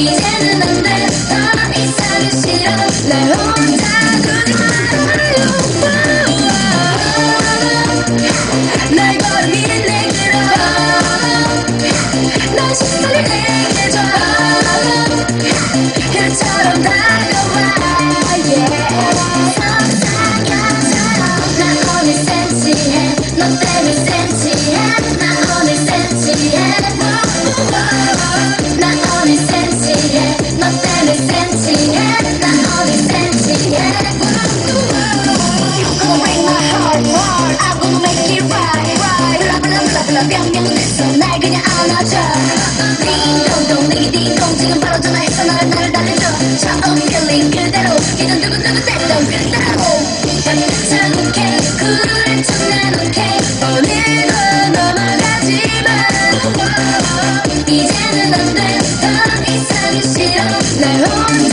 Please 그런 변명 됐어 날 그냥 안아줘. 띵동동 내게 띵동 지금 바로 전화해서 나를 나를 달래줘. 처음 필링 그대로 예전 두근두근 됐던 그대로 사랑해 구를 쳐난 오케이 오늘도 넘어가지마 이제는 안돼더 이상은 싫어. 날 혼자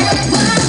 Bye.